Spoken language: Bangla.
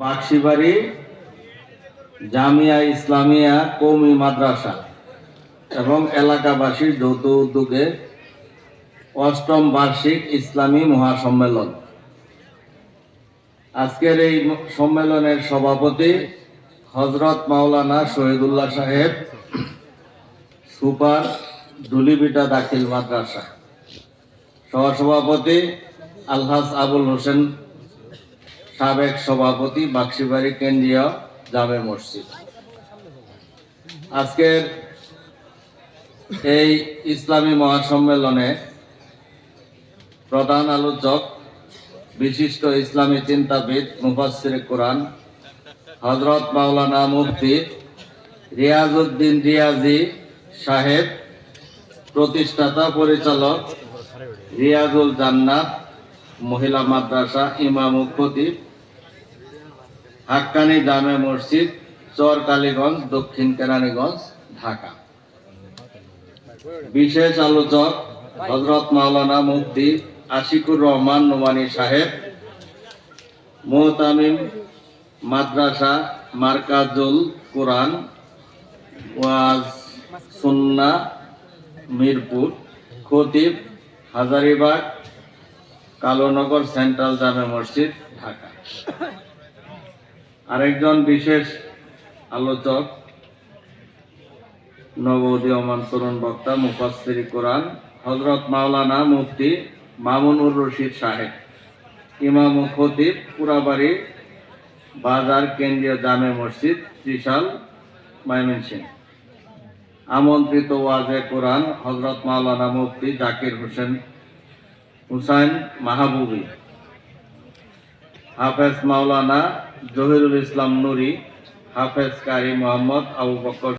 বাক্সিবাড়ি জামিয়া ইসলামিয়া কৌমি মাদ্রাসা এবং এলাকাবাসীর যৌথ উদ্যোগে অষ্টম বার্ষিক ইসলামী মহাসম্মেলন। আজকের এই সম্মেলনের সভাপতি হজরত মাওলানা শহীদুল্লাহ সাহেব, সুপার ধুলিবিটা দাখিল মাদ্রাসা। সহসভাপতি আলহাজ আবুল হোসেন সাবেক সভাপতি বাক্সিবাড়ি কেন্দ্রীয় জামে মসজিদ। আজকের এই ইসলামী মহাসম্মেলনে প্রধান আলোচক, বিশিষ্ট ইসলামী চিন্তাবিদ মুফাসির কোরআন হজরত মাওলানা মুফতি রিয়াজউদ্দিন রিয়াজি সাহেব, প্রতিষ্ঠাতা পরিচালক রিয়াজুল জান্নাত, মহিলা মাদ্রাসা ইমাম খতিব হাক্কানি জামে মসজিদ চর কালীগঞ্জ দক্ষিণ কেরানীগঞ্জ, ঢাকা। বিশেষ আলোচক হজরত মাওলানা মুফতি আশিকুর রহমান নোমানি সাহেব, মোহতামিম মাদ্রাসা মার্কাজুল কোরআন, ওয়াজ সুন্না, মিরপুর, খতিব হাজারিবাগ, কালোনগর সেন্ট্রাল জামে মসজিদ, ঢাকা। আরেকজন বিশেষ আলোচক নবোদীয়মান তরুণ বক্তা, মুফাসসির কোরআন হজরত মাওলানা মুফতি মামুনুর রশিদ সাহেব। ইমাম খতিব, পুরাবাড়ি বাজার কেন্দ্রীয় জামে মসজিদ, ত্রিশাল, ময়মনসিংহ। আমন্ত্রিত ওয়াজে কোরআন হজরত মাওলানা মুফতি জাকির হোসেন হুসাইন মাহবুবি। হাফেজ মাওলানা জহিরুল ইসলাম নুরি হাফেজ কারি মোহাম্মদ আবু বকর